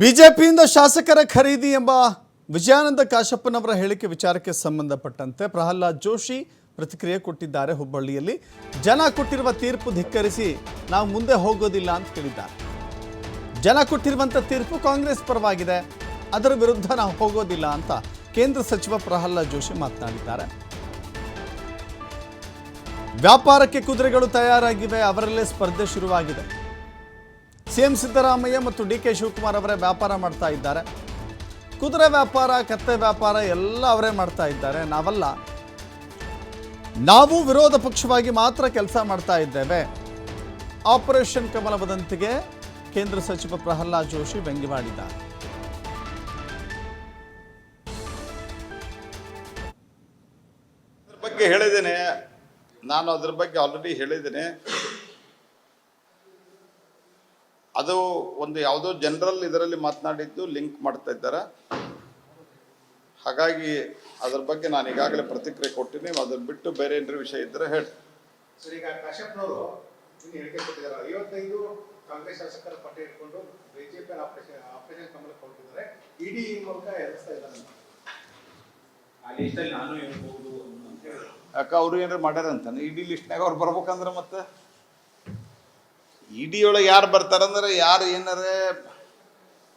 ಬಿಜೆಪಿಯಿಂದ ಶಾಸಕರ ಖರೀದಿ ಎಂಬ ವಿಜಯಾನಂದ ಕಾಶಪ್ಪನವರ ಹೇಳಿಕೆ ವಿಚಾರಕ್ಕೆ ಸಂಬಂಧಪಟ್ಟಂತೆ ಪ್ರಹ್ಲಾದ್ ಜೋಶಿ ಪ್ರತಿಕ್ರಿಯೆ ಕೊಟ್ಟಿದ್ದಾರೆ ಹುಬ್ಬಳ್ಳಿಯಲ್ಲಿ. ಜನ ಕೊಟ್ಟಿರುವ ತೀರ್ಪು ಧಿಕ್ಕರಿಸಿ ನಾವು ಮುಂದೆ ಹೋಗೋದಿಲ್ಲ ಅಂತ ಹೇಳಿದ್ದಾರೆ. ಜನ ಕೊಟ್ಟಿರುವಂಥ ತೀರ್ಪು ಕಾಂಗ್ರೆಸ್ ಪರವಾಗಿದೆ. ಅದರ ವಿರುದ್ಧ ನಾವು ಹೋಗೋದಿಲ್ಲ ಅಂತ ಕೇಂದ್ರ ಸಚಿವ ಪ್ರಹ್ಲಾದ್ ಜೋಶಿ ಮಾತನಾಡಿದ್ದಾರೆ. ವ್ಯಾಪಾರಕ್ಕೆ ಕುದುರೆಗಳು ತಯಾರಾಗಿವೆ, ಅವರಲ್ಲೇ ಸ್ಪರ್ಧೆ ಶುರುವಾಗಿದೆ. ಸಿಎಂ ಸಿದ್ದರಾಮಯ್ಯ ಮತ್ತು ಡಿ ಕೆ ಶಿವಕುಮಾರ್ ಅವರೇ ವ್ಯಾಪಾರ ಮಾಡ್ತಾ ಇದ್ದಾರೆ. ಕುದುರೆ ವ್ಯಾಪಾರ, ಕತ್ತೆ ವ್ಯಾಪಾರ ಎಲ್ಲ ಅವರೇ ಮಾಡ್ತಾ ಇದ್ದಾರೆ. ನಾವಲ್ಲ. ನಾವು ವಿರೋಧ ಪಕ್ಷವಾಗಿ ಮಾತ್ರ ಕೆಲಸ ಮಾಡ್ತಾ ಇದ್ದೇವೆ. ಆಪರೇಷನ್ ಕಮಲ ವದಂತಿಗೆ ಕೇಂದ್ರ ಸಚಿವ ಪ್ರಹ್ಲಾದ್ ಜೋಶಿ ವ್ಯಂಗ್ಯವಾಡಿದ್ದಾರೆ ಬಗ್ಗೆ ಹೇಳಿದ್ದೇನೆ. ನಾನು ಅದ್ರ ಬಗ್ಗೆ ಆಲ್ರೆಡಿ ಹೇಳಿದ್ದೇನೆ. ಅದು ಒಂದು ಯಾವುದೋ ಜನರಲ್ ಇದರಲ್ಲಿ ಮಾತನಾಡಿದ್ದು ಲಿಂಕ್ ಮಾಡ್ತಾ ಇದ್ದಾರೆ. ಹಾಗಾಗಿ ಅದ್ರ ಬಗ್ಗೆ ನಾನು ಈಗಾಗಲೇ ಪ್ರತಿಕ್ರಿಯೆ ಕೊಟ್ಟಿನಿ. ಅದನ್ನ ಬಿಟ್ಟು ಬೇರೆ ಏನಾರ ವಿಷಯ ಇದ್ದರೆ ಹೇಳಿ. ಸರ್ ಈಗ ಕಾಶ್ಯಪ್ನವರು ಹೇಳಿಕೆ ಕೊಟ್ಟಿದ್ದಾರೆ. ಐವತ್ತೈದು ಕಾಂಗ್ರೆಸ್ ಶಾಸಕರ ಪಟ್ಟಿ ಇಟ್ಕೊಂಡು ಬಿಜೆಪಿ ಆಪರೇಷನ್ ಆಪರೇಷನ್ ಕಮಲಕ್ಕೆ ಹೊರಟಿದ್ದಾರೆ. ಇಡಿ ಮೂಲಕ ಎದುರಿಸ್ತಾ ಇದ್ದಾರೆ. ಆ ಲಿಸ್ಟಲ್ಲಿ ನಾನು ಹೇಳ್ಬೋದು ಯಾಕೆ ಅವ್ರು ಏನಾರು ಮಾಡ್ಯಾರ ಅಂತಾನೆ ಇಡಿ ಲಿಸ್ಟ್ನಾಗ ಅವ್ರು ಬರ್ಬೇಕಂದ್ರೆ ಮತ್ತೆ? ಇಡಿ ಒಳಗೆ ಯಾರು ಬರ್ತಾರಂದ್ರೆ ಯಾರು ಏನಾರ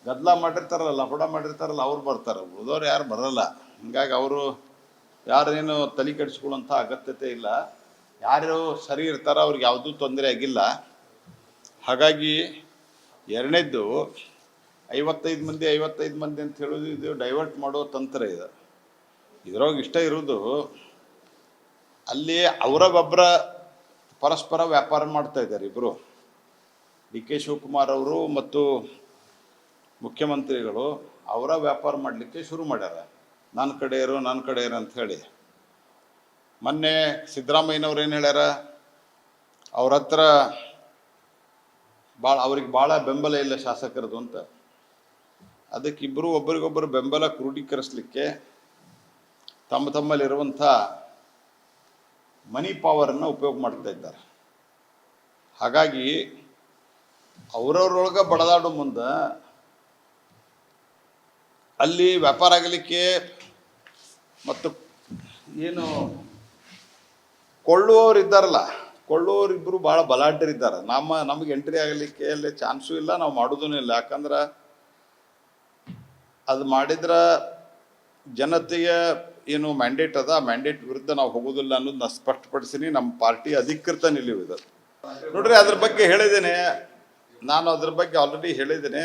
ಗದ್ದಲ ಮಾಡಿರ್ತಾರಲ್ಲ ಲಫಡ ಮಾಡಿರ್ತಾರಲ್ಲ, ಅವ್ರು ಬರ್ತಾರೆ. ಉಳಿದವ್ರು ಯಾರು ಬರಲ್ಲ. ಹಿಂಗಾಗಿ ಅವರು ಯಾರೇನು ತಲೆ ಕೆಡಿಸ್ಕೊಳ್ಳೋಂಥ ಅಗತ್ಯತೆ ಇಲ್ಲ. ಯಾರು ಸರಿ ಇರ್ತಾರೋ ಅವ್ರಿಗೆ ಯಾವುದೂ ತೊಂದರೆ ಆಗಿಲ್ಲ. ಹಾಗಾಗಿ ಎರಡನೇದ್ದು ಐವತ್ತೈದು ಮಂದಿ ಐವತ್ತೈದು ಮಂದಿ ಅಂತ ಹೇಳೋದು ಇದು ಡೈವರ್ಟ್ ಮಾಡೋ ತಂತ್ರ ಇದು. ಇದ್ರೊಳಗೆ ಇಷ್ಟ ಇರೋದು ಅಲ್ಲಿ ಅವರೊಬ್ಬೊಬ್ಬರ ಪರಸ್ಪರ ವ್ಯಾಪಾರ ಮಾಡ್ತಾ ಇದ್ದಾರೆ ಇಬ್ಬರು ಡಿ ಕೆ ಶಿವಕುಮಾರ್ ಅವರು ಮತ್ತು ಮುಖ್ಯಮಂತ್ರಿಗಳು ಅವರ ವ್ಯಾಪಾರ ಮಾಡಲಿಕ್ಕೆ ಶುರು ಮಾಡ್ಯಾರ. ನನ್ನ ಕಡೆ ಇರು ನನ್ನ ಕಡೆ ಇರು ಅಂತ ಹೇಳಿ. ಮೊನ್ನೆ ಸಿದ್ದರಾಮಯ್ಯನವ್ರು ಏನು ಹೇಳ್ಯಾರ? ಅವ್ರ ಹತ್ರ ಭಾಳ ಅವ್ರಿಗೆ ಭಾಳ ಬೆಂಬಲ ಇಲ್ಲ ಶಾಸಕರದು ಅಂತ. ಅದಕ್ಕೆ ಇಬ್ಬರು ಒಬ್ಬರಿಗೊಬ್ಬರು ಬೆಂಬಲ ಕ್ರೋಢೀಕರಿಸಲಿಕ್ಕೆ ತಮ್ಮ ತಮ್ಮಲ್ಲಿರುವಂಥ ಮನಿ ಪವರನ್ನು ಉಪಯೋಗ ಮಾಡ್ತಾ ಇದ್ದಾರೆ. ಹಾಗಾಗಿ ಅವರವ್ರೊಳಗೆ ಬಡದಾಡೋ ಮುಂದೆ ಅಲ್ಲಿ ವ್ಯಾಪಾರ ಆಗಲಿಕ್ಕೆ ಮತ್ತು ಏನು ಕೊಳ್ಳುವವರು ಇದ್ದಾರಲ್ಲ ಕೊಳ್ಳುವವರಿಬ್ಬರು ಭಾಳ ಬಲಾಢ್ಯರಿದ್ದಾರೆ ನಮ್ಮ, ನಮಗೆ ಎಂಟ್ರಿ ಆಗಲಿಕ್ಕೆ ಅಲ್ಲಿ ಚಾನ್ಸು ಇಲ್ಲ, ನಾವು ಮಾಡೋದೂ ಇಲ್ಲ. ಯಾಕಂದ್ರೆ ಅದು ಮಾಡಿದ್ರೆ ಜನತೆಯ ಏನು ಮ್ಯಾಂಡೇಟ್ ಅದ ಮ್ಯಾಂಡೇಟ್ ವಿರುದ್ಧ ನಾವು ಹೋಗೋದಿಲ್ಲ ಅನ್ನೋದು ನಾ ಸ್ಪಷ್ಟಪಡಿಸಿನಿ. ನಮ್ಮ ಪಾರ್ಟಿ ಅಧಿಕೃತ ನಿಲುವು ಇದು ನೋಡ್ರಿ, ಅದ್ರ ಬಗ್ಗೆ ಹೇಳಿದ್ದೇನೆ. ನಾನು ಅದ್ರ ಬಗ್ಗೆ ಆಲ್ರೆಡಿ ಹೇಳಿದ್ದೇನೆ.